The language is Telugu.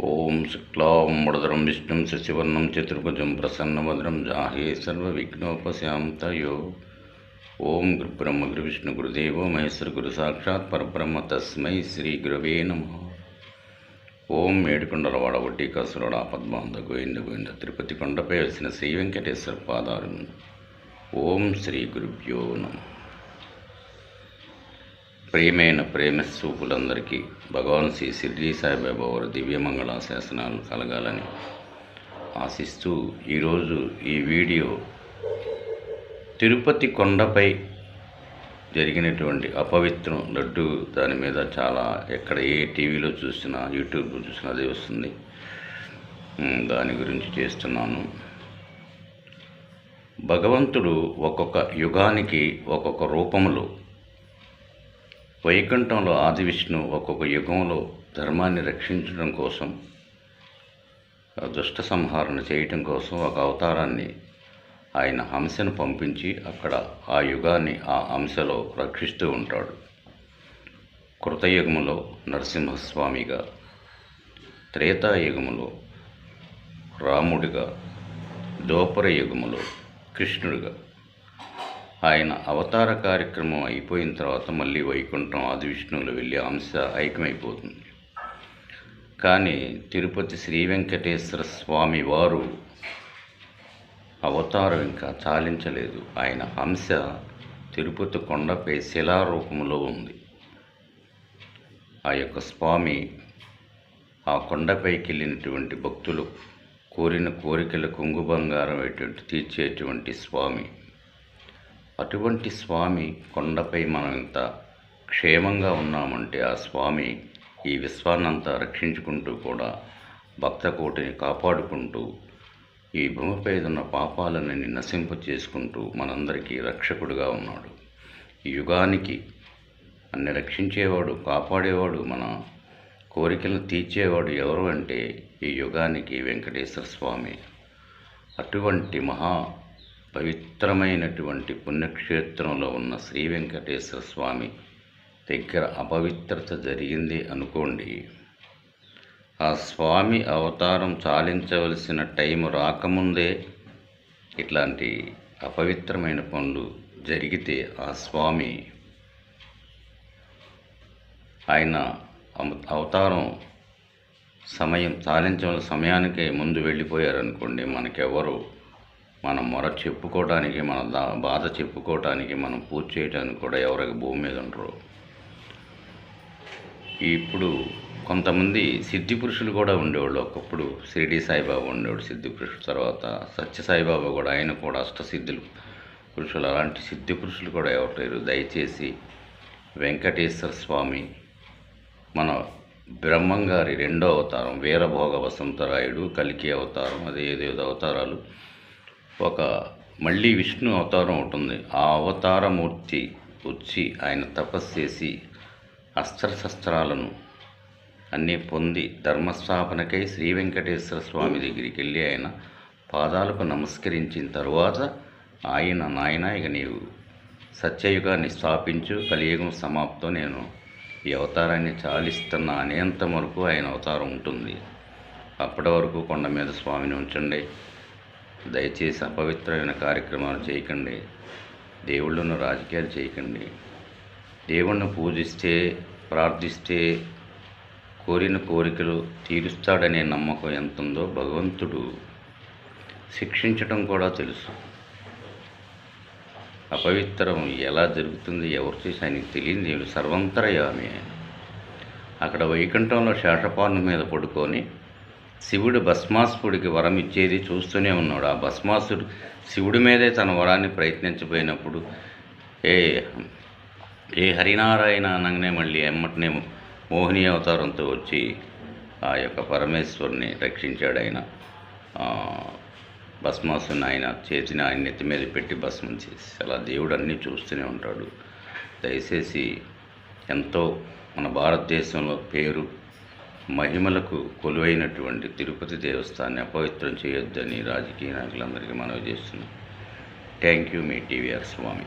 ఓం శుక్లాం వరదరం విష్ణుం శశివర్ణం చతుర్భుజం ప్రసన్నభద్రం జాహే సర్వవిఘ్నోపశాంతయో. ఓం గురుబ్రహ్మ గురు విష్ణు గురుదేవో మహేశ్వర గురు సాక్షాత్ పరబ్రహ్మ తస్మై శ్రీ గురువే నమ. ఓం ఏడుకొండలవాడ వడ్డీ కసురుడ పద్మాంద గోవింద గోవింద తిరుపతి కొండపై వచ్చిన శ్రీ వెంకటేశ్వర పాదారు. ఓం శ్రీ గురుభ్యో నమ. ప్రియమైన ప్రేమస్వరూపులందరికీ భగవాన్ శ్రీ షిర్డీ సాయిబాబా వారి దివ్యమంగళ శాసనాలు కలగాలని ఆశిస్తూ ఈరోజు ఈ వీడియో తిరుపతి కొండపై జరిగినటువంటి అపవిత్రం లడ్డు దాని మీద చాలా ఎక్కడ ఏ టీవీలో చూసినా యూట్యూబ్లో చూసినా అదే వస్తుంది. దాని గురించి చేస్తున్నాను. భగవంతుడు ఒక్కొక్క యుగానికి ఒక్కొక్క రూపంలో వైకుంఠంలో ఆది విష్ణు ఒక్కొక్క యుగంలో ధర్మాన్ని రక్షించడం కోసం దుష్ట సంహారణ చేయటం కోసం ఒక అవతారాన్ని ఆయన హంసను పంపించి అక్కడ ఆ యుగాన్ని ఆ అంశలో రక్షిస్తూ ఉంటాడు. కృతయుగములో నరసింహస్వామిగా త్రేతాయుగములో రాముడిగా దోపర యుగములో కృష్ణుడిగా. ఆయన అవతార కార్యక్రమం అయిపోయిన తర్వాత మళ్ళీ వైకుంఠం ఆది విష్ణువులు వెళ్ళి అంశ ఐక్యమైపోతుంది కానీ తిరుపతి శ్రీ వెంకటేశ్వర స్వామి వారు అవతారం ఇంకా చాలించలేదు. ఆయన హంస తిరుపతి కొండపై శిలారూపంలో ఉంది. ఆ యొక్క స్వామి ఆ కొండపైకి వెళ్ళినటువంటి భక్తులు కోరిన కోరికల కొంగు బంగారం అటువంటి తీర్చేటువంటి స్వామి అటువంటి స్వామి కొండపై మనం ఇంత క్షేమంగా ఉన్నామంటే ఆ స్వామి ఈ విశ్వాన్నంతా రక్షించుకుంటూ కూడా భక్త కోటిని కాపాడుకుంటూ ఈ భూమిపై ఉన్న పాపాలన్నీ నశింప చేసుకుంటూ మనందరికీ రక్షకుడుగా ఉన్నాడు. ఈ యుగానికి అన్ని రక్షించేవాడు కాపాడేవాడు మన కోరికలను తీర్చేవాడు ఎవరు అంటే ఈ యుగానికి వెంకటేశ్వర స్వామి. అటువంటి మహా పవిత్రమైనటువంటి పుణ్యక్షేత్రంలో ఉన్న శ్రీ వెంకటేశ్వర స్వామి దగ్గర అపవిత్రత జరిగింది అనుకోండి. ఆ స్వామి అవతారం చాలించవలసిన టైం రాకముందే ఇట్లాంటి అపవిత్రమైన పనులు జరిగితే ఆ స్వామి ఆయన అవతారం సమయం చాలించవలసిన సమయానికే ముందు వెళ్ళిపోయారనుకోండి మనకెవరు మనం మొర చెప్పుకోవడానికి మన దా బాధ చెప్పుకోవటానికి మనం పూజ చేయడానికి కూడా ఎవరికి భూమి మీద ఉండరు. ఇప్పుడు కొంతమంది సిద్ధి పురుషులు కూడా ఉండేవాళ్ళు. ఒకప్పుడు షిరిడి సాయిబాబా ఉండేవాడు సిద్ధి పురుషుడు తర్వాత సత్య సాయిబాబా కూడా ఆయన కూడా అష్టసిద్ధులు పురుషులు. అలాంటి సిద్ధి పురుషులు కూడా ఎవరు లేరు దయచేసి వెంకటేశ్వర స్వామి మన బ్రహ్మంగారి రెండో అవతారం వీరభోగ వసంతరాయుడు కలికి అవతారం అదే ఏదేదో అవతారాలు ఒక మళ్ళీ విష్ణు అవతారం ఉంటుంది ఆ అవతారమూర్తి వచ్చి ఆయన తపస్సు చేసి అస్త్రశస్త్రాలను అన్నీ పొంది ధర్మస్థాపనకై శ్రీ వెంకటేశ్వర స్వామి దగ్గరికి వెళ్ళి ఆయన పాదాలకు నమస్కరించిన తరువాత ఆయన నాయన ఇక నీవు సత్యయుగాన్ని స్థాపించు కలియుగం సమాప్తం నేను ఈ అవతారాన్ని చాలిస్తున్న అనేంత వరకు ఆయన అవతారం ఉంటుంది. అప్పటి వరకు కొండ మీద స్వామిని ఉంచండి. దయచేసి అపవిత్రమైన కార్యక్రమాలు చేయకండి. దేవుళ్ళను రాజకీయాలు చేయకండి. దేవుణ్ణి పూజిస్తే ప్రార్థిస్తే కోరిన కోరికలు తీరుస్తాడనే నమ్మకం ఎంత ఉందో భగవంతుడు శిక్షించడం కూడా తెలుసు. అపవిత్రం ఎలా జరుగుతుంది ఎవరు చేసి ఆయనకి తెలియదు దేవుడు సర్వంతరయామి. అక్కడ వైకుంఠంలో శేషపాను మీద పడుకొని శివుడు భస్మాసుడికి వరం ఇచ్చేది చూస్తూనే ఉన్నాడు. ఆ భస్మాసుడు శివుడి మీదే తన వరాన్ని ప్రయత్నించబోయినప్పుడు ఏ ఏ హరినారాయణ అనగానే మళ్ళీ ఎమ్మటనే మోహిని అవతారంతో వచ్చి ఆ యొక్క పరమేశ్వరుని రక్షించాడు ఆయన. భస్మాసుని ఆయన చేతిని ఆయన నెత్తి మీద పెట్టి భస్మం చేసి అలా దేవుడు అన్నీ చూస్తూనే ఉంటాడు. దయచేసి ఎంతో మన భారతదేశంలో పేరు మహిమలకు కొలువైనటువంటి తిరుపతి దేవస్థానాన్ని అపవిత్రం చేయొద్దని రాజకీయ నాయకులందరికీ మనవి చేస్తున్నాం. థ్యాంక్ యూ మీ టీవీఆర్ స్వామి.